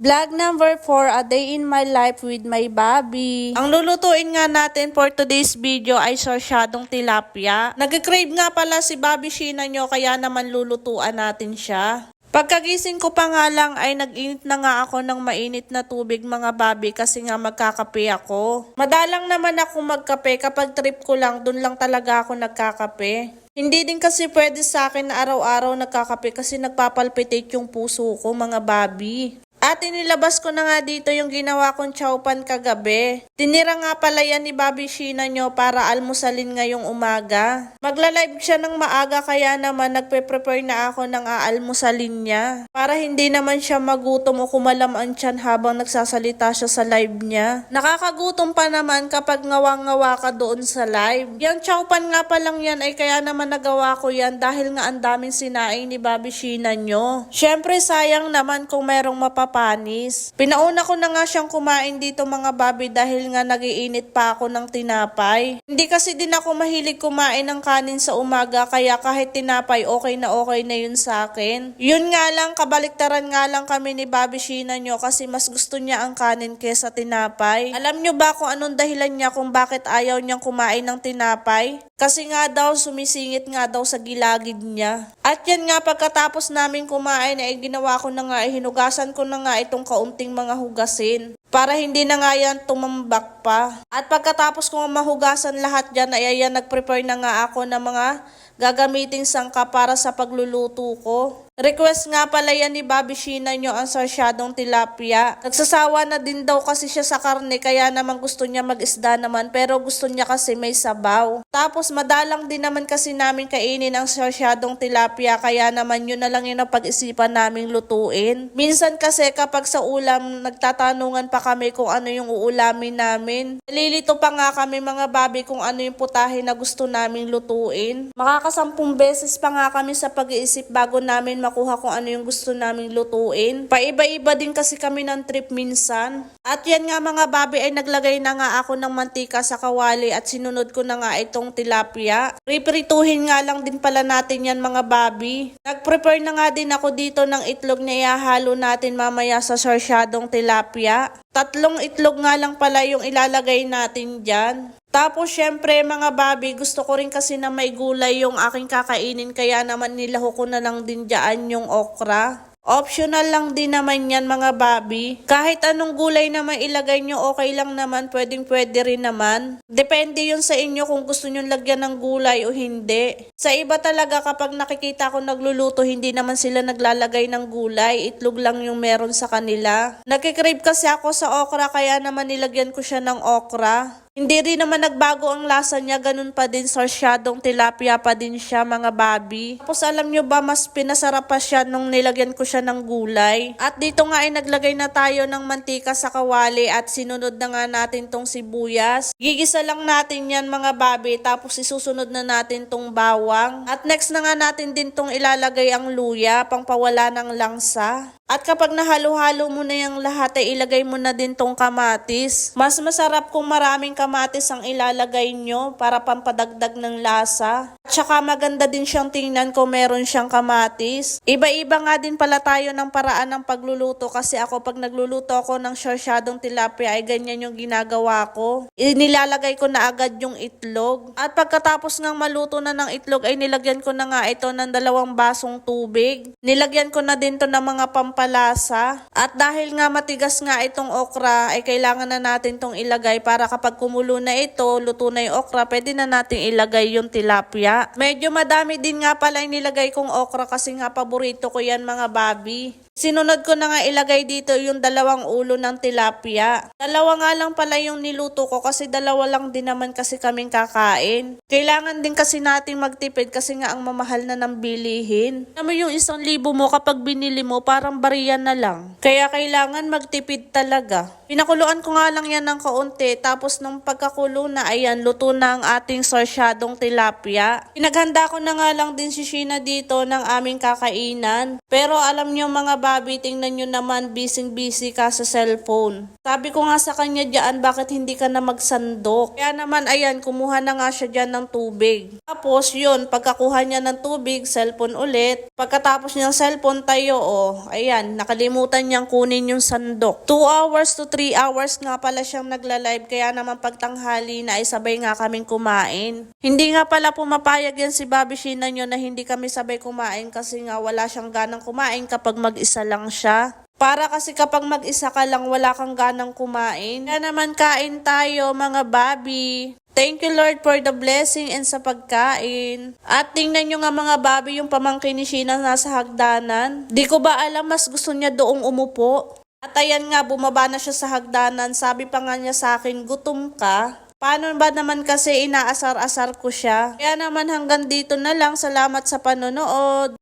Vlog number 4, A Day in My Life with my Bobby. Ang lulutuin nga natin for today's video ay sarsyadong tilapia. Nag-crave nga pala si Bobby Sheena nyo kaya naman lulutuan natin siya. Pagkagising ko pa nga lang ay nag-init na nga ako ng mainit na tubig mga babi kasi nga magkakape ako. Madalang naman ako magkape kapag trip ko lang, dun lang talaga ako nagkakape. Hindi din kasi pwede sa akin na araw-araw nagkakape kasi nagpapalpitate yung puso ko mga babi. At inilabas ko na nga dito yung ginawa kong chowpan kagabi. Tinira nga pala yan ni Bobby Sheena nyo para almusalin ngayong umaga. Magla-live siya ng maaga kaya naman nagpe-prepare na ako ng aalmusalin niya. Para hindi naman siya magutom o kumalam ang tiyan habang nagsasalita siya sa live niya. Nakakagutom pa naman kapag ngawang-ngawa ka doon sa live. Yung chowpan nga pa lang yan ay kaya naman nagawa ko yan dahil nga ang daming sinaing ni Bobby Sheena nyo. Syempre sayang naman kung merong mapapanis. Pinauna ko na nga siyang kumain dito mga babi dahil nga nagiinit pa ako ng tinapay. Hindi kasi din ako mahilig kumain ng kanin sa umaga kaya kahit tinapay okay na okay na yun sa akin. Yun nga lang, kabaliktaran nga lang kami ni Bobby Sheena nyo kasi mas gusto niya ang kanin kesa tinapay. Alam nyo ba kung anong dahilan niya kung bakit ayaw niyang kumain ng tinapay? Kasi nga daw sumisingit nga daw sa gilagid niya. At yan nga pagkatapos namin kumain ay ginawa ko na nga ay hinugasan ko na nga itong kaunting mga hugasin. Para hindi na nga yan tumambak pa. At pagkatapos ko mahugasan lahat dyan ay ayan nag-prepare na nga ako ng mga gagamiting sangka para sa pagluluto ko. Request nga pala yan ni Bobby Sheena nyo ang sarsyadong tilapia. Nagsasawa na din daw kasi siya sa karne kaya naman gusto niya mag-isda naman pero gusto niya kasi may sabaw. Tapos madalang din naman kasi namin kainin ang sarsyadong tilapia kaya naman yun na lang yun ang pag-isipan naming lutuin. Minsan kasi kapag sa ulam nagtatanungan pa kami kung ano yung uulamin namin. Nalilito pa nga kami mga babi kung ano yung putahe na gusto naming lutuin. Makakasampung beses pa nga kami sa pag-iisip bago namin makuha kung ano yung gusto naming lutuin. Paiba-iba din kasi kami ng trip minsan. At yan nga mga babi ay naglagay na nga ako ng mantika sa kawali at sinunod ko na nga itong tilapia. Priprituhin nga lang din pala natin yan mga babi. Nag-prepare na nga din ako dito ng itlog na ihahalo natin mamaya sa sarsyadong tilapia. Tatlong itlog nga lang pala yung ilalagay natin dyan. Tapos syempre mga babi, gusto ko rin kasi na may gulay yung aking kakainin kaya naman nilaho ko na lang din dyan yung okra. Optional lang din naman yan mga babi. Kahit anong gulay naman ilagay nyo, okay lang naman, pwedeng pwede rin naman. Depende yun sa inyo kung gusto nyo lagyan ng gulay o hindi. Sa iba talaga kapag nakikita ko nagluluto, hindi naman sila naglalagay ng gulay. Itlog lang yung meron sa kanila. Nakikrave kasi ako sa okra kaya naman nilagyan ko siya ng okra. Hindi rin naman nagbago ang lasa niya, ganun pa din sarsyadong tilapia pa din siya mga babi. Tapos alam nyo ba, mas pinasarap pa siya nung nilagyan ko siya ng gulay. At dito nga ay naglagay na tayo ng mantika sa kawali at sinunod na nga natin tong sibuyas. Gigisa lang natin yan mga babi, tapos isusunod na natin tong bawang. At next na nga natin din tong ilalagay ang luya, pang pawala ng langsa. At kapag nahalo-halo mo na yung lahat ay ilagay mo na din tong kamatis. Mas masarap kung maraming kamatis ang ilalagay nyo para pampadagdag ng lasa. At saka maganda din siyang tingnan kung meron siyang kamatis. Iba-iba nga din pala tayo ng paraan ng pagluluto kasi ako pag nagluluto ako ng sarsyadong tilapia ay ganyan yung ginagawa ko. Inilalagay ko na agad yung itlog. At pagkatapos ng maluto na ng itlog ay nilagyan ko na nga ito ng dalawang basong tubig. Nilagyan ko na din to ng mga pampalasa. At dahil nga matigas nga itong okra ay kailangan na natin tong ilagay para kapag kumulo na ito, luto na yung okra, pwede na natin ilagay yung tilapia. Medyo madami din nga pala yung nilagay kong okra kasi nga paborito ko yan mga babi. Sinunod ko na nga ilagay dito yung dalawang ulo ng tilapia. Dalawa nga lang pala yung niluto ko kasi dalawa lang din naman kasi kaming kakain. Kailangan din kasi natin magtipid kasi nga ang mamahal na ng bilihin. Alam mo yung isang libo mo kapag binili mo parang bariya na lang. Kaya kailangan magtipid talaga. Pinakuluan ko nga lang yan ng kaunti tapos nung pagkakulo na ayan luto na ang ating sarsyadong tilapia. Pinaghanda ko na nga lang din si Sheena dito ng aming kakainan. Pero alam nyo mga Bobby, tingnan nyo naman, busy-busy ka sa cellphone. Sabi ko nga sa kanya diyan, bakit hindi ka na magsandok? Kaya naman, ayan, kumuha na nga siya dyan ng tubig. Tapos, yun, pagkakuha niya ng tubig, cellphone ulit. Pagkatapos niyang cellphone tayo, oh, ayan, nakalimutan niyang kunin yung sandok. 2 hours to 3 hours nga pala siyang nagla-live, kaya naman pagtanghali na ay sabay nga kaming kumain. Hindi nga pala pumapayag yan si Bobby Sheena nyo na hindi kami sabay kumain kasi nga wala siyang ganang kumain kapag mag-isa lang siya. Para kasi kapag mag-isa ka lang, wala kang ganang kumain. Kaya naman kain tayo mga Bobby. Thank you Lord for the blessing and sa pagkain. At tingnan nyo nga mga Bobby yung pamangkin ni Sheena nasa hagdanan. Di ko ba alam mas gusto niya doong umupo. At ayan nga, bumaba na siya sa hagdanan. Sabi pa nga niya sa akin, gutom ka? Paano ba naman kasi inaasar-asar ko siya? Kaya naman hanggang dito na lang. Salamat sa panonood.